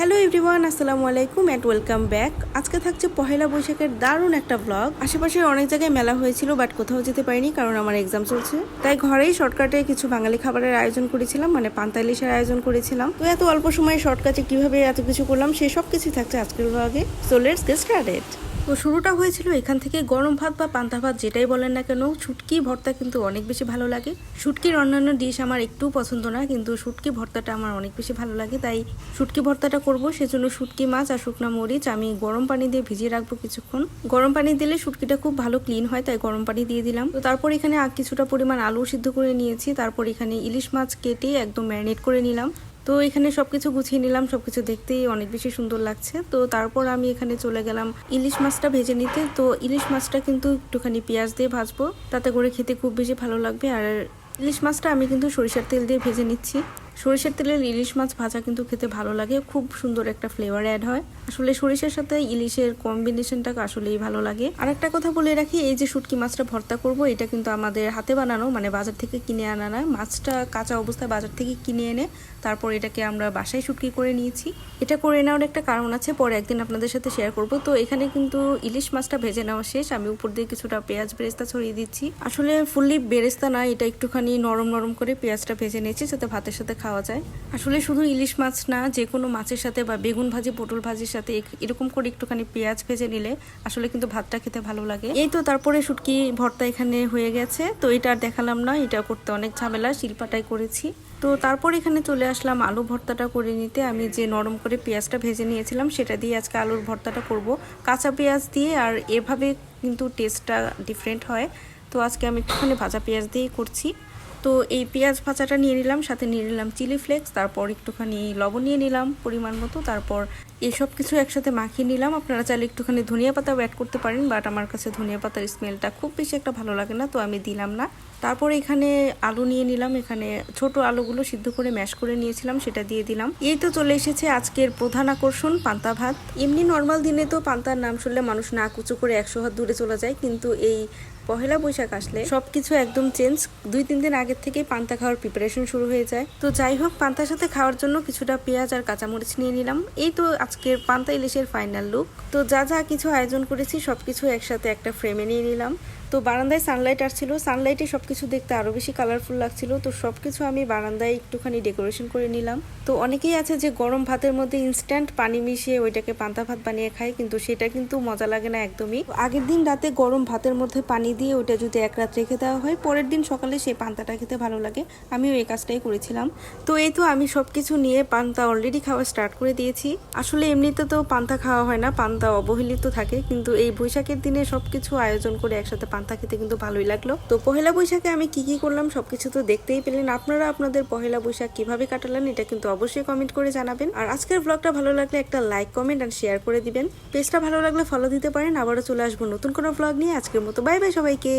Hello everyone, আসসালামু আলাইকুম and welcome back আজকে থাকছে পহেলা বৈশাখের দারুণ একটা ব্লগ আশেপাশের অনেক জায়গায় মেলা হয়েছিল বাট কোথাও যেতে পারিনি কারণ আমার এক্সাম চলছে। তাই ঘরেই শর্টকাটে কিছু বাঙালি খাবারের আয়োজন করেছিলাম মানে পান্তালিশের আয়োজন করেছিলাম। তো এত অল্প সময়ে শর্টকাটে কীভাবে এত কিছু করলাম সেই সব কিছুই থাকছে আজকের ব্লগে সো লেটস গেট স্টার্টেড শুরুটা হয়েছিল এখান থেকে গরম ভাত বা পান্তা ভাত, যেটাই বলেন না কেন। শুটকি, ভর্তা কিন্তু অনেক বেশি ভালো লাগে। শুটকির অন্যান্য ডিশ আমার একটু পছন্দ না, কিন্তু শুটকি, ভর্তাটা আমার অনেক বেশি ভালো লাগে। তাই শুটকি, ভর্তাটা করব, সেজন্য শুটকি, মাছ আর শুকনা মরিচ আমি গরম পানি দিয়ে ভিজিয়ে রাখব কিছুক্ষণ। গরম পানি দিলে শুটকিটা খুব ভালো ক্লিন হয়, তাই গরম পানি দিয়ে দিলাম। তো তারপর এখানে কিছুটা পরিমাণ আলু সিদ্ধ করে নিয়েছি। তারপর এখানে ইলিশ মাছ কেটে একদম ম্যারিনেট করে নিলাম। তো এখানে সবকিছু গুছিয়ে নিলাম, সবকিছু দেখতেই অনেক বেশি সুন্দর লাগছে। তো তারপর আমি এখানে চলে গেলাম ইলিশ মাছটা ভেজে নিতে। তো ইলিশ মাছটা কিন্তু একটুখানি পেঁয়াজ দিয়ে ভাজবো। তাতে করে খেতে খুব বেশি ভালো লাগবে। আর ইলিশ মাছটা আমি কিন্তু সরিষার তেল দিয়ে ভেজে নিচ্ছি। সরিষার তেলের ইলিশ মাছ ভাজা কিন্তু খেতে ভালো লাগে। খুব সুন্দর একটা ফ্লেভার অ্যাড হয়। আসলে সরিষার সাথে ইলিশের কম্বিনেশনটা আসলেই ভালো লাগে। আর একটা কথা বলে রাখি, এই যে শুটকি মাছটা ভর্তা করব, এটা কিন্তু আমাদের হাতে বানানো মানে বাজার থেকে কিনে আনা না। মাছটা কাঁচা অবস্থায় বাজার থেকে কিনে এনে তারপর এটাকে আমরা বাসায় শুটকি করে নিয়েছি। এটা করে নেওয়ার একটা কারণ আছে, পরে একদিন আপনাদের সাথে শেয়ার করব। তো এখানে কিন্তু ইলিশ মাছটা ভেজে নেওয়া শেষ। আমি উপর দিয়ে কিছুটা পেঁয়াজ বেরেস্তা ছড়িয়ে দিচ্ছি। আসলে ফুললি বেরেস্তা না, এটা একটুখানি নরম নরম করে পেঁয়াজটা ভেজে নিয়েছি, যাতে ভাতের সাথে খাওয়া যায়। আসলে শুধু ইলিশ মাছ না যে কোনো মাছের সাথে বা বেগুন ভাজি, পটল ভাজির সাথে এরকম করে একটুখানি পেঁয়াজ ভেজে নিলে আসলে কিন্তু ভাতটা খেতে ভালো লাগে। এই তো তারপরে শুটকি ভর্তা এখানে হয়ে গেছে। তো এটা আর দেখালাম না, এটা করতে অনেক ঝামেলা শিল্পাটাই করেছি। তো তারপর এখানে চলে আসলাম আলু ভর্তাটা করে নিতে। আমি যে নরম করে পেঁয়াজটা ভেজে নিয়েছিলাম, সেটা দিয়ে আজকে আলুর ভর্তাটা করব। কাঁচা পেঁয়াজ দিয়ে আর এভাবে কিন্তু টেস্টটা ডিফারেন্ট হয়। তো আজকে আমি একটুখানি ভাজা পেঁয়াজ দিয়েই করছি। তো এই পেঁয়াজ ভাজাটা নিয়ে নিলাম, সাথে নিয়ে নিলাম চিলি ফ্লেক্স, তারপর একটুখানি লবণ নিয়ে নিলাম পরিমাণ মতো, তারপর এসব কিছু একসাথে মাখিয়ে নিলাম। আপনারা চাইলে একটুখানি ধনিয়া পাতাও অ্যাড করতে পারেন বাট আমার কাছে ধনিয়া পাতার স্মেলটা খুব বেশি একটা ভালো লাগে না, তো আমি দিলাম না। তারপরে এখানে আলু নিয়ে নিলাম, এখানে ছোট আলুগুলো সিদ্ধ করে ম্যাশ করে নিয়েছিলাম, সেটা দিয়ে দিলাম। এই তো চলে এসেছে আজকের প্রধান আকর্ষণ, পান্তা ভাত। এমনি নর্মাল দিনে তো পান্তার নাম শুনলে মানুষ না কুচু করে একশো হাত দূরে চলে যায়, কিন্তু এই পহেলা বৈশাখ আসলে সবকিছু একদম চেঞ্জ দুই, তিন দিন আগের থেকেই পান্তা খাওয়ার প্রিপারেশন শুরু হয়ে যায়। তো যাই হোক, পান্তার সাথে খাওয়ার জন্য কিছুটা পেঁয়াজ আর কাঁচামরিচ নিয়ে নিলাম। এই তো আজকের পান্তা ইলিশের ফাইনাল লুক তো যা যা কিছু আয়োজন করেছি সব কিছু একসাথে একটা ফ্রেমে নিয়ে নিলাম। তো বারান্দায় সানলাইট আসছিল। সানলাইটে সব কিছু দেখতে আরও বেশি কালারফুল লাগছিল। তো সব কিছু আমি বারান্দায় একটুখানি ডেকোরেশন করে নিলাম। তো অনেকেই আছে যে গরম ভাতের মধ্যে ইনস্ট্যান্ট পানি মিশিয়ে ওইটাকে পান্তা ভাত বানিয়ে খায়, কিন্তু সেটা কিন্তু মজা লাগে না একদমই। আগের দিন রাতে গরম ভাতের মধ্যে পানি দিয়ে ওইটা যদি এক রাত রেখে দেওয়া হয়, পরের দিন সকালে সেই পান্তাটা খেতে ভালো লাগে। আমিও এই কাজটাই করেছিলাম। তো এই তো আমি সব কিছু নিয়ে পান্তা অলরেডি খাওয়া স্টার্ট করে দিয়েছি। আসলে এমনিতে তো পান্তা খাওয়া হয় না, পান্তা অবহেলিত থাকে, কিন্তু এই বৈশাখের দিনে সব কিছু আয়োজন করে একসাথে পান্তা খেতে কিন্তু ভালোই লাগল। তো পহেলা বৈশাখে আমি কি কি করলাম সবকিছু তো দেখতেই পেলেন। আপনারা আপনাদের পহেলা বৈশাখ কীভাবে কাটালেন এটা কিন্তু অবশ্যই কমেন্ট করে জানাবেন। আর আজকের ব্লগটা ভালো লাগলে একটা লাইক কমেন্ট আর শেয়ার করে দিবেন। পেজটা ভালো লাগলে ফলো দিতে পারেন। আবারও চলে আসব নতুন কোনো ব্লগ নিয়ে। আজকের মতো বাই বাই সবাইকে।